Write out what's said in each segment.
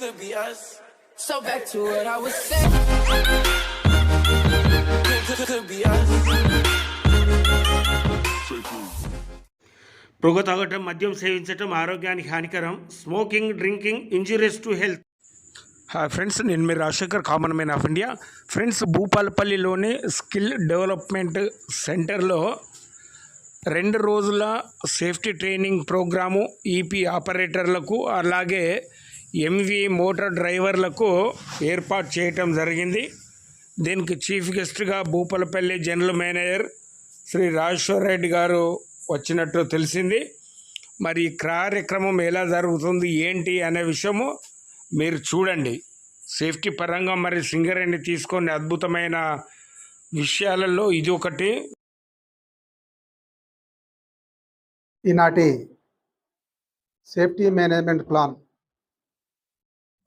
Could be us. So back to what I was saying. Could, could, could be us. పొగ తాగటం మద్యం సేవించటం ఆరోగ్యానికి హానికరం smoking drinking injurious to health hi friends నేను మీ Rajasekhar common man of India friends భూపాలపల్లిలోని skill development సెంటర్లో రెండు రోజుల సేఫ్టీ ట్రైనింగ్ ప్రోగ్రాము ఈపీ ఆపరేటర్లకు అలాగే ఎంవి మోటార్ డ్రైవర్లకు ఏర్పాటు చేయటం జరిగింది. దీనికి చీఫ్ గెస్ట్గా భూపలపల్లి జనరల్ మేనేజర్ శ్రీ రాజేశ్వర్ రెడ్డి గారు వచ్చినట్టు తెలిసింది. మరి ఈ కార్యక్రమం ఎలా జరుగుతుంది ఏంటి అనే విషయము మీరు చూడండి. సేఫ్టీ పరంగా మరి సింగరేణి తీసుకొని అద్భుతమైన విషయాలలో ఇది ఒకటి. ఈనాటి సేఫ్టీ మేనేజ్మెంట్ ప్లాన్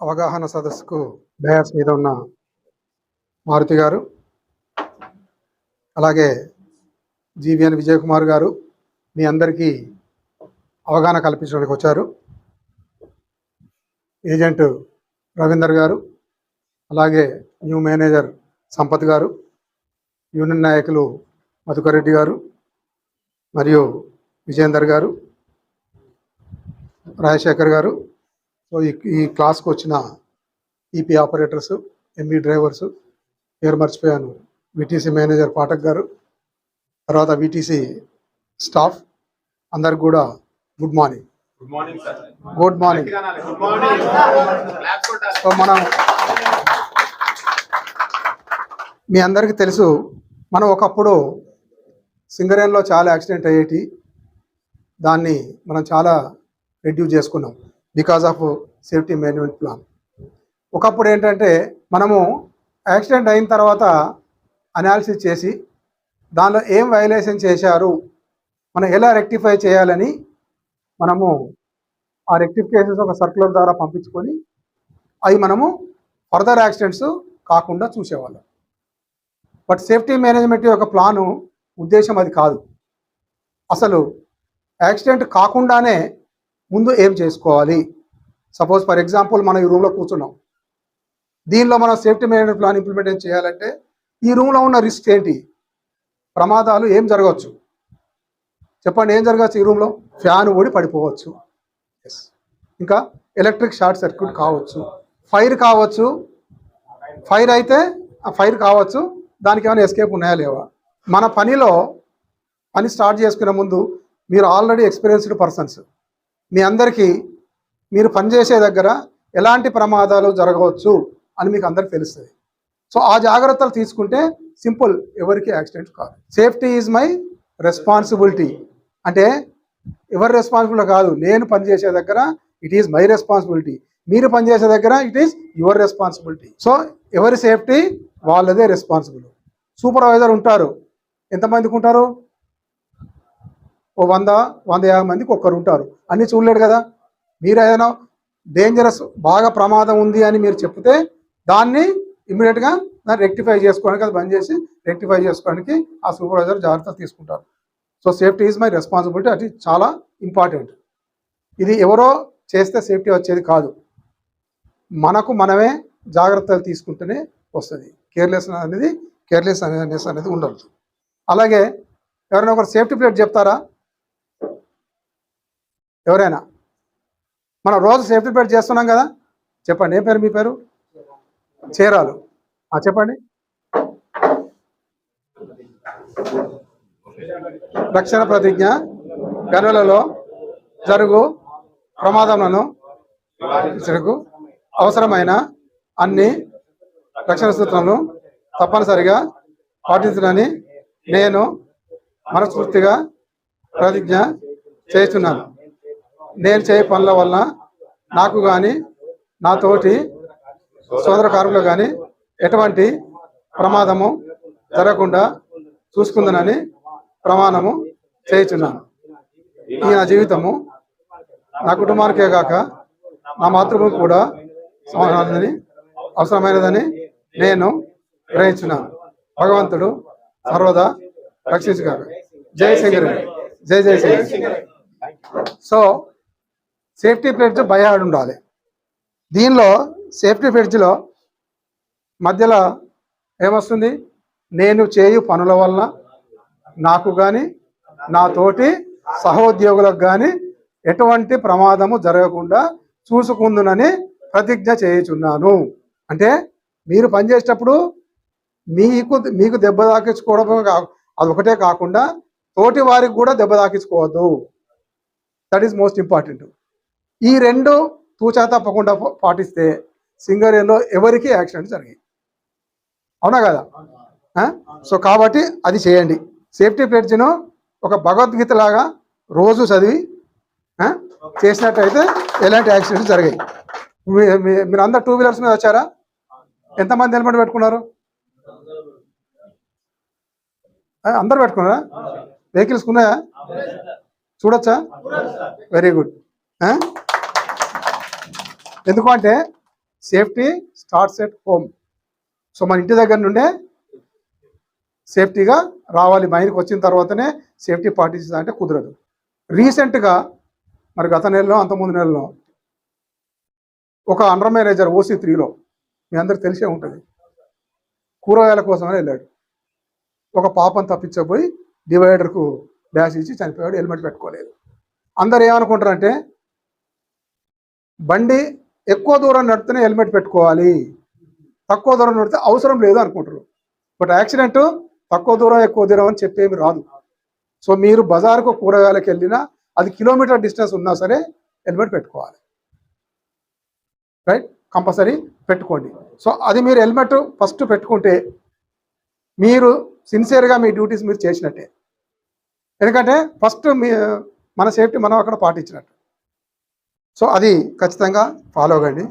అవగాహన సదస్సుకు డయాస్ మీద ఉన్న మారుతి గారు అలాగే జీవిఎన్ విజయ్ కుమార్ గారు మీ అందరికీ అవగాహన కల్పించడానికి వచ్చారు. ఏజెంట్ రవీందర్ గారు అలాగే న్యూ మేనేజర్ సంపత్ గారు యూనియన్ నాయకులు మధుకర్ రెడ్డి గారు మరియు విజేందర్ గారు రాజశేఖర్ గారు సో ఈ ఈ క్లాస్కి వచ్చిన ఈపీ ఆపరేటర్స్ ఎంబీ డ్రైవర్స్ పేరు మర్చిపోయాను. విటీసీ మేనేజర్ పాఠక్ గారు తర్వాత విటీసీ స్టాఫ్ అందరికి కూడా good morning good morning good morning so మనం మీ అందరికీ తెలుసు మనం ఒకప్పుడు సింగరేన్లో చాలా యాక్సిడెంట్ అయ్యేటి దాన్ని మనం చాలా రెడ్యూస్ చేసుకున్నాం. Because of safety management plan ఒకప్పుడు ఏంటంటే మనము యాక్సిడెంట్ అయిన తర్వాత అనాలిసిస్ చేసి దానిలో ఏం వైలేషన్ చేశారు మనం ఎలా రెక్టిఫై చేయాలని మనము ఆ రెక్టిఫికేషన్స్ ఒక సర్క్యులర్ ద్వారా పంపించుకొని అవి మనము ఫర్దర్ యాక్సిడెంట్స్ కాకుండా చూసేవాళ్ళం. బట్ సేఫ్టీ మేనేజ్మెంట్ యొక్క ప్లాను ఉద్దేశం అది కాదు. అసలు యాక్సిడెంట్ కాకుండానే ముందు ఏం చేసుకోవాలి? సపోజ్ ఫర్ ఎగ్జాంపుల్ మనం ఈ రూమ్లో కూర్చున్నాం. దీనిలో మనం సేఫ్టీ మేనేజ్మెంట్ ప్లాన్ ఇంప్లిమెంట్ చేయాలంటే ఈ రూమ్లో ఉన్న రిస్క్ ఏంటి? ప్రమాదాలు ఏం జరగవచ్చు? చెప్పండి ఏం జరగవచ్చు ఈ రూమ్లో ఫ్యాన్ ఓడి పడిపోవచ్చు. ఎస్ ఇంకా ఎలక్ట్రిక్ షార్ట్ సర్క్యూట్ కావచ్చు. ఫైర్ కావచ్చు. ఫైర్ అయితే ఆ ఫైర్ కావచ్చు. దానికి ఏమైనా ఎస్కేప్ ఉన్నాయా లేవా? మన పనిలో పని స్టార్ట్ చేసుకునే ముందు మీరు ఆల్రెడీ ఎక్స్పీరియన్స్డ్ పర్సన్స్ మీ అందరికీ మీరు పనిచేసే దగ్గర ఎలాంటి ప్రమాదాలు జరగవచ్చు అని మీకు అందరికి తెలుస్తుంది. సో ఆ జాగ్రత్తలు తీసుకుంటే సింపుల్ ఎవరికి యాక్సిడెంట్ కాదు. Safety is my responsibility. అంటే ఎవరి రెస్పాన్సిబిలిటీ కాదు నేను పనిచేసే దగ్గర ఇట్ ఈజ్ మై రెస్పాన్సిబిలిటీ. మీరు పనిచేసే దగ్గర it is your responsibility. So ఎవరి సేఫ్టీ వాళ్ళదే రెస్పాన్సిబుల్. సూపర్వైజర్ ఉంటారు. ఎంతమందికి ఉంటారు? ఓ వంద వంద యాభై మందికి ఒక్కరు ఉంటారు. అన్ని చూడలేడు కదా? మీరు ఏదైనా డేంజరస్ బాగా ప్రమాదం ఉంది అని మీరు చెప్తే దాన్ని ఇమ్మీడియట్గా దాన్ని రెక్టిఫై చేసుకోవడానికి అది బంద్ చేసి రెక్టిఫై చేసుకోవడానికి ఆ సూపర్వైజర్ జాగ్రత్తలు తీసుకుంటారు. So safety is my responsibility అది చాలా ఇంపార్టెంట్ ఇది ఎవరో చేస్తే సేఫ్టీ వచ్చేది కాదు. మనకు మనమే జాగ్రత్తలు తీసుకుంటేనే వస్తుంది. కేర్లెస్ అనేది కేర్లెస్ అనేది ఉండదు. అలాగే ఎవరైనా ఒకరు సేఫ్టీ ప్లేట్ చెప్తారా? ఎవరైనా మనం రోజు సేఫ్టీ చేస్తున్నాం కదా? చెప్పండి ఏ పేరు మీ పేరు? చీరాలు. చెప్పండి. రక్షణ ప్రతిజ్ఞ గనులలో జరుగు ప్రమాదములను జరుగు అవసరమైన అన్ని రక్షణ సూత్రాలను తప్పనిసరిగా పాటించాలని నేను మనస్ఫూర్తిగా ప్రతిజ్ఞ చేస్తున్నాను. నేను చేయ పనుల వల్ల నాకు కానీ నా తోటి సోదర కార్మికులు కానీ ఎటువంటి ప్రమాదము జరగకుండా చూసుకుందనని ప్రమాణము చేయుచున్నాను. ఈ నా జీవితము నా కుటుంబానికే కాక నా మాతృభూమి కూడా సమానమైనదని అవసరమైనదని నేను గ్రహించున్నాను. భగవంతుడు సర్వదా రక్షించుగా జై సింగర్ జై జై సింగర్ సో సేఫ్టీ ప్లేట్స్ భయాడు ఉండాలి. దీనిలో సేఫ్టీ ఫ్రిడ్జ్లో మధ్యలో ఏమొస్తుంది? నేను చేయు పనుల వలన నాకు కానీ నా తోటి సహోద్యోగులకు కానీ ఎటువంటి ప్రమాదము జరగకుండా చూసుకుందునని ప్రతిజ్ఞ చేయుచున్నాను. అంటే మీరు పనిచేసేటప్పుడు మీకు మీకు దెబ్బ తాకించుకోవడం అది అదొకటే కాకుండా తోటి వారికి కూడా దెబ్బ తాకించుకోవద్దు. దట్ ఈస్ మోస్ట్ ఇంపార్టెంట్ ఈ రెండు తూచా తప్పకుండా పాటిస్తే సింగరేణిలో ఎవరికి యాక్సిడెంట్ జరిగాయి. అవునా కదా? సో కాబట్టి అది చేయండి. సేఫ్టీ ప్లేట్స్ను ఒక భగవద్గీత లాగా రోజు చదివి? చేసినట్టయితే ఎలాంటి యాక్సిడెంట్స్ జరిగాయి. మీరు అందరు టూ వీలర్స్ మీద వచ్చారా? ఎంతమంది హెల్మెట్ పెట్టుకున్నారు? అందరు పెట్టుకున్నారా? వెహికల్స్ ఉన్నాయా? చూడొచ్చా? Very good. ఎందుకంటే safety starts at home. So మన ఇంటి దగ్గర నుండే సేఫ్టీగా రావాలి. మైండ్కి వచ్చిన తర్వాతనే సేఫ్టీ పాటించాలంటే కుదరదు. రీసెంట్గా మరి గత నెలలో అంత ముందు నెలలో ఒక అండర్ మేనేజర్ ఓసీ త్రీలో మీ అందరికి తెలిసే ఉంటుంది. కూరగాయల కోసమని వెళ్ళాడు. ఒక పాపను తప్పించబోయి డివైడర్కు డాష్ ఇచ్చి చనిపోయాడు. హెల్మెట్ పెట్టుకోలేదు. అందరు ఏమనుకుంటారంటే బండి ఎక్కువ దూరం నడితేనే హెల్మెట్ పెట్టుకోవాలి. తక్కువ దూరం నడితే అవసరం లేదు అనుకుంటారు. బట్ యాక్సిడెంట్ తక్కువ దూరం ఎక్కువ దూరం అని చెప్పేమి రాదు. సో మీరు బజార్కు కూరగాయలకు వెళ్ళినా అది కిలోమీటర్ డిస్టెన్స్ ఉన్నా సరే హెల్మెట్ పెట్టుకోవాలి. రైట్? కంపల్సరీ పెట్టుకోండి. సో అది మీరు హెల్మెట్ ఫస్ట్ పెట్టుకుంటే మీరు సిన్సియర్గా మీ డ్యూటీస్ మీరు చేసినట్టే. ఎందుకంటే ఫస్ట్ మీ మన సేఫ్టీ మనం అక్కడ పాటించినట్టు. సో అది ఖచ్చితంగా ఫాలో అవ్వండి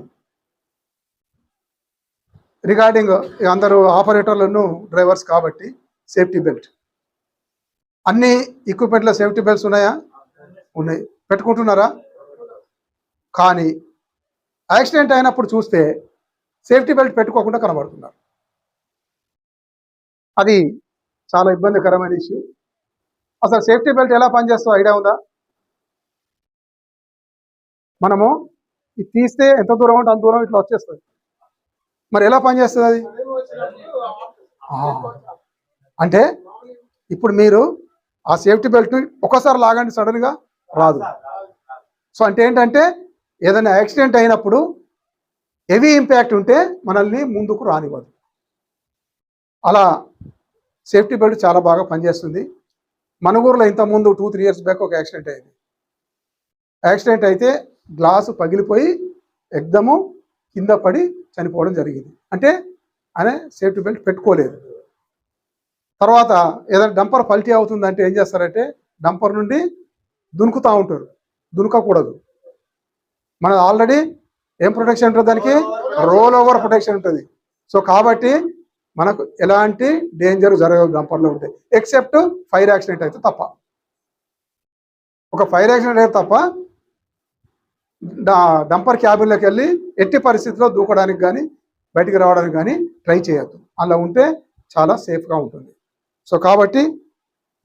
రిగార్డింగ్ అందరూ ఆపరేటర్లను డ్రైవర్స్ కాబట్టి సేఫ్టీ బెల్ట్ అన్ని ఎక్విప్మెంట్లో సేఫ్టీ బెల్ట్స్ ఉన్నాయా? ఉన్నాయి. పెట్టుకుంటున్నారా? కానీ యాక్సిడెంట్ అయినప్పుడు చూస్తే సేఫ్టీ బెల్ట్ పెట్టుకోకుండా కనబడుతున్నారు. అది చాలా ఇబ్బందికరమైన ఇష్యూ అసలు సేఫ్టీ బెల్ట్ ఎలా పనిచేస్తుందో ఐడియా ఉందా? మనము ఇది తీస్తే ఎంత దూరం ఉంటే అంత దూరం ఇట్లా వచ్చేస్తుంది. మరి ఎలా పనిచేస్తుంది అది? అంటే ఇప్పుడు మీరు ఆ సేఫ్టీ బెల్ట్ ఒకసారి లాగండి సడన్గా రాదు. సో అంటే ఏంటంటే ఏదైనా యాక్సిడెంట్ అయినప్పుడు హెవీ ఇంపాక్ట్ ఉంటే మనల్ని ముందుకు రానివ్వదు. అలా సేఫ్టీ బెల్ట్ చాలా బాగా పనిచేస్తుంది. మన ఊర్లో ఇంతకుముందు టూ త్రీ ఇయర్స్ బ్యాక్ ఒక యాక్సిడెంట్ అయింది. యాక్సిడెంట్ అయితే గ్లాసు పగిలిపోయి ఎగ్దము కింద పడి చనిపోవడం జరిగింది. అంటే ఆయన సేఫ్టీ బెల్ట్ పెట్టుకోలేదు. తర్వాత ఏదైనా డంపర్ పల్టీ అవుతుందంటే ఏం చేస్తారంటే డంపర్ నుండి దునుకుతూ ఉంటారు. దునకకూడదు. మన ఆల్రెడీ ఏం ప్రొటెక్షన్ ఉంటుంది దానికి? రోల్ ఓవర్ ప్రొటెక్షన్ ఉంటుంది. సో కాబట్టి మనకు ఎలాంటి డేంజర్ జరగదు డంపర్లో ఉంటే. ఎక్సెప్ట్ ఫైర్ యాక్సిడెంట్ అయితే తప్ప. ఒక ఫైర్ యాక్సిడెంట్ అయితే తప్ప డంపర్ క్యాబిన్లోకి వెళ్ళి ఎట్టి పరిస్థితిలో దూకడానికి కానీ బయటికి రావడానికి కానీ ట్రై చేయొద్దు. అలా ఉంటే చాలా సేఫ్గా ఉంటుంది. సో కాబట్టి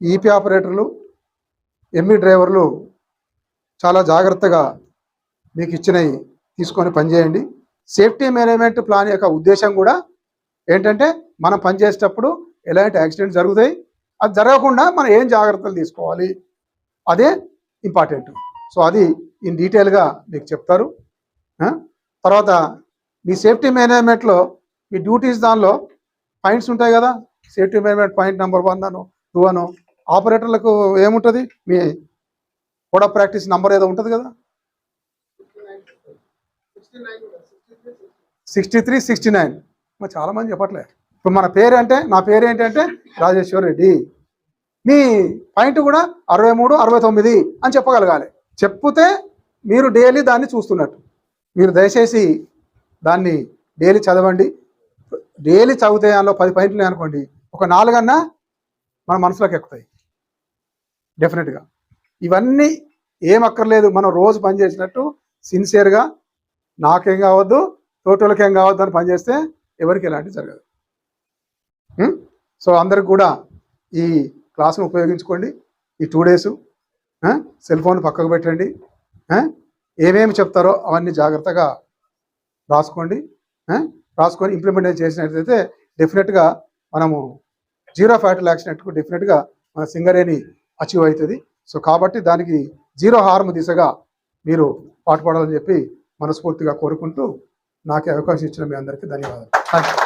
ఈపీ ఆపరేటర్లు ఎంఈ డ్రైవర్లు చాలా జాగ్రత్తగా మీకు ఇచ్చినవి తీసుకొని పనిచేయండి. సేఫ్టీ మేనేజ్మెంట్ ప్లాన్ యొక్క ఉద్దేశం కూడా ఏంటంటే మనం పనిచేసేటప్పుడు ఎలాంటి యాక్సిడెంట్ జరుగుతాయి అది జరగకుండా మనం ఏం జాగ్రత్తలు తీసుకోవాలి అదే ఇంపార్టెంట్. సో అది ఇన్ డీటెయిల్గా మీకు చెప్తారు. తర్వాత మీ సేఫ్టీ మేనేజ్మెంట్లో మీ డ్యూటీస్ దానిలో పాయింట్స్ ఉంటాయి కదా. Safety management point number one అను టూ అను ఆపరేటర్లకు ఏముంటుంది? మీ కూడా ప్రాక్టీస్ నంబర్ ఏదో ఉంటుంది కదా. Sixty three sixty nine. మరి చాలా మంది చెప్పట్లే. ఇప్పుడు మన పేరు అంటే నా పేరు ఏంటంటే రాజేశ్వర్ రెడ్డి. మీ పాయింట్ కూడా అరవై మూడు అరవై తొమ్మిది అని చెప్పగలగాలి. చెప్తే మీరు డైలీ దాన్ని చూస్తున్నట్టు. మీరు దయచేసి దాన్ని డైలీ చదవండి. డైలీ చదివితే దానిలో పది పాయింట్లు ఉన్నాయి అనుకోండి. ఒక నాలుగన్నా మన మనసులోకి ఎక్కుతాయి. డెఫినెట్గా ఇవన్నీ ఏం అక్కర్లేదు. మనం రోజు పని చేసినట్టు సిన్సియర్గా నాకేం కావద్దు తోటోళ్ళకి ఏం కావద్దు అని పనిచేస్తే ఎవరికి ఎలాంటివి జరగదు. Hmm? సో అందరికి కూడా ఈ క్లాస్ను ఉపయోగించుకోండి. ఈ టూ డేసు సెల్ ఫోన్ పక్కకు పెట్టండి. ఏమేమి చెప్తారో అవన్నీ జాగ్రత్తగా రాసుకోండి. రాసుకొని ఇంప్లిమెంట్ చేసినట్లయితే డెఫినెట్గా మనము జీరో ఫ్యాటల్ యాక్సిడెంట్కు డెఫినెట్గా మన సింగరేణి అచీవ్ అవుతుంది. సో కాబట్టి దానికి జీరో హార్మ్ దిశగా మీరు పాటుపడాలని చెప్పి మనస్ఫూర్తిగా కోరుకుంటూ నాకు అవకాశం ఇచ్చిన మీ అందరికీ ధన్యవాదాలు. Thank you